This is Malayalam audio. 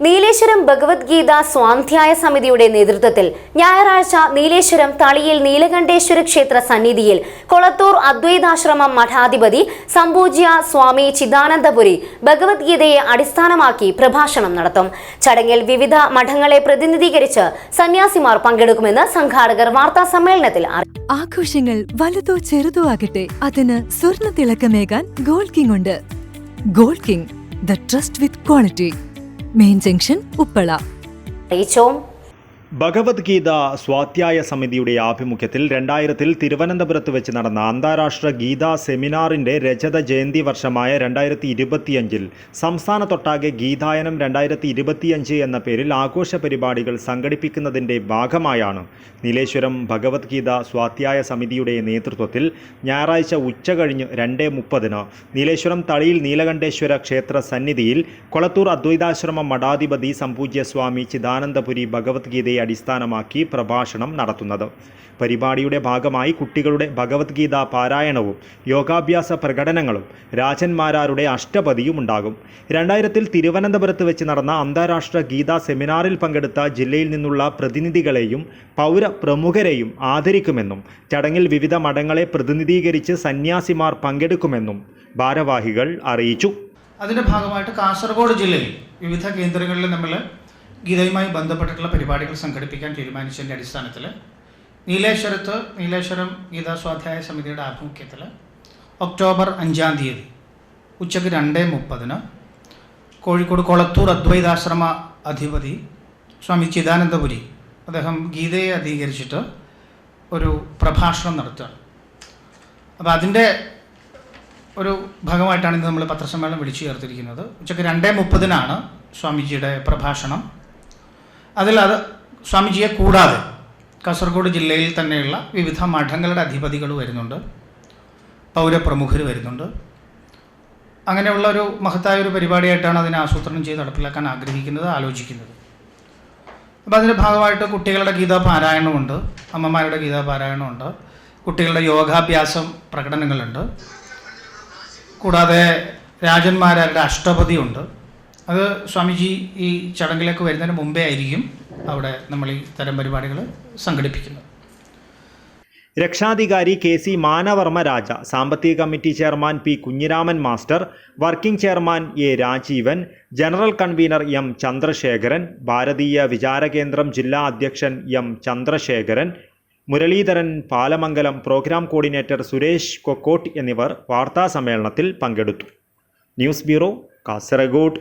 നീലേശ്വരം ഭഗവത്ഗീത സ്വാധ്യായ സമിതിയുടെ നേതൃത്വത്തിൽ ഞായറാഴ്ച നീലേശ്വരം തളിയിൽ നീലകണ്ഠേശ്വര ക്ഷേത്ര സന്നിധിയിൽ കൊളത്തൂർ അദ്വൈതാശ്രമം മഠാധിപതി സമ്പൂജ്യ സ്വാമി ചിദാനന്ദപുരി ഭഗവത്ഗീതയെ അടിസ്ഥാനമാക്കി പ്രഭാഷണം നടത്തും. ചടങ്ങിൽ വിവിധ മഠങ്ങളെ പ്രതിനിധീകരിച്ച് സന്യാസിമാർ പങ്കെടുക്കുമെന്ന് സംഘാടകർ വാർത്താ സമ്മേളനത്തിൽ ആഘോഷങ്ങൾ വലുതോ ചെറുതോ ആകട്ടെ അതിന് സ്വർണ തിളക്കമേകാൻ ഗോൾഡ് കിങ് ഉണ്ട്. Gold king the trust with quality main junction Uppala. Bhagavad Gita സ്വാധ്യായ സമിതിയുടെ ആഭിമുഖ്യത്തിൽ രണ്ടായിരത്തിൽ തിരുവനന്തപുരത്ത് വെച്ച് നടന്ന അന്താരാഷ്ട്ര ഗീതാ സെമിനാറിന്റെ രജത ജയന്തി വർഷമായ രണ്ടായിരത്തി ഇരുപത്തിയഞ്ചിൽ സംസ്ഥാനത്തൊട്ടാകെ ഗീതായനം രണ്ടായിരത്തി ഇരുപത്തിയഞ്ച് എന്ന പേരിൽ ആഘോഷ പരിപാടികൾ സംഘടിപ്പിക്കുന്നതിന്റെ ഭാഗമായാണ്. നീലേശ്വരം ഭഗവത്ഗീത സ്വാധ്യായ സമിതിയുടെ നേതൃത്വത്തിൽ ഞായറാഴ്ച ഉച്ചകഴിഞ്ഞ് രണ്ട് മുപ്പതിന് നീലേശ്വരം തളിയിൽ നീലകണ്ഠേശ്വര ക്ഷേത്ര സന്നിധിയിൽ കൊളത്തൂർ അദ്വൈതാശ്രമം മഠാധിപതി സംപൂജ്യ സ്വാമി ചിദാനന്ദപുരി ഭഗവത്ഗീതയെ അടിസ്ഥാനമാക്കി പ്രഭാഷണം നടത്തുന്നത്. പരിപാടിയുടെ ഭാഗമായി കുട്ടികളുടെ ഭഗവത്ഗീത പാരായണവും യോഗാഭ്യാസ പ്രകടനങ്ങളും രാജന്മാരാരുടെ അഷ്ടപതിയും ഉണ്ടാകും. രണ്ടായിരത്തിൽ തിരുവനന്തപുരത്ത് വെച്ച് നടന്ന അന്താരാഷ്ട്ര ഗീതാ സെമിനാറിൽ പങ്കെടുത്ത ജില്ലയിൽ നിന്നുള്ള പ്രതിനിധികളെയും പൗര പ്രമുഖരെയും ആദരിക്കുമെന്നും ചടങ്ങിൽ വിവിധ മഠങ്ങളെ പ്രതിനിധീകരിച്ച് സന്യാസിമാർ പങ്കെടുക്കുമെന്നും ഭാരവാഹികൾ അറിയിച്ചു. അതിന്റെ ഭാഗമായിട്ട് കാസർഗോഡ് ജില്ലയിൽ വിവിധ കേന്ദ്രങ്ങളിൽ നമ്മൾ ഗീതയുമായി ബന്ധപ്പെട്ടിട്ടുള്ള പരിപാടികൾ സംഘടിപ്പിക്കാൻ തീരുമാനിച്ചതിന്റെ അടിസ്ഥാനത്തിൽ നീലേശ്വരത്ത് നീലേശ്വരം ഗീതാ സ്വാധ്യായ സമിതിയുടെ ആഭിമുഖ്യത്തിൽ ഒക്ടോബർ അഞ്ചാം തീയതി ഉച്ചയ്ക്ക് രണ്ട് മുപ്പതിന് കോഴിക്കോട് കൊളത്തൂർ അദ്വൈതാശ്രമ അധിപതി സ്വാമി ചിദാനന്ദപുരി അദ്ദേഹം ഗീതയെ അധികരിച്ചിട്ട് ഒരു പ്രഭാഷണം നടത്തുകയാണ് അപ്പോൾ അതിന്റെ ഒരു ഭാഗമായിട്ടാണ് ഇന്ന് നമ്മൾ പത്രസമ്മേളനം വിളിച്ചു ചേർത്തിരിക്കുന്നത്. ഉച്ചയ്ക്ക് രണ്ടേ മുപ്പതിനാണ് സ്വാമിജിയുടെ പ്രഭാഷണം. അതിൽ അത് സ്വാമിജിയെ കൂടാതെ കാസർഗോഡ് ജില്ലയിൽ തന്നെയുള്ള വിവിധ മഠങ്ങളുടെ അധിപതികൾ വരുന്നുണ്ട്. പൗരപ്രമുഖർ വരുന്നുണ്ട്. അങ്ങനെയുള്ള ഒരു മഹത്തായ ഒരു പരിപാടിയായിട്ടാണ് അതിനെ ആസൂത്രണം ചെയ്ത് നടപ്പിലാക്കാൻ ആഗ്രഹിക്കുന്നത് ആലോചിക്കുന്നത്. അപ്പോൾ അതിന്റെ ഭാഗമായിട്ട് കുട്ടികളുടെ ഗീതാ പാരായണമുണ്ട് അമ്മമാരുടെ ഗീതാ പാരായണമുണ്ട് കുട്ടികളുടെ യോഗാഭ്യാസം പ്രകടനങ്ങളുണ്ട്. കൂടാതെ രാജന്മാരുടെ അഷ്ടപതിയുണ്ട്. അത് സ്വാമിജി ഈ ചടങ്ങിലേക്ക് വരുന്നതിന് മുമ്പേ ആയിരിക്കും അവിടെ നമ്മൾ ഈ തരം പരിപാടികൾ സംഘടിപ്പിക്കുന്നത്. രക്ഷാധികാരി കെ സി മാനവർമ്മ രാജ സാമ്പത്തിക committee chairman P Kunhiraman master working chairman A Rajeevan general convener M Chandrasekharan Bharatiya Vichara Kendram ജില്ലാ അധ്യക്ഷൻ M Chandrasekharan Muraleedharan Palamangalam programme coordinator Suresh Kokkott എന്നിവർ വാർത്താ സമ്മേളനത്തിൽ പങ്കെടുത്തു. News bureau Kasaragod.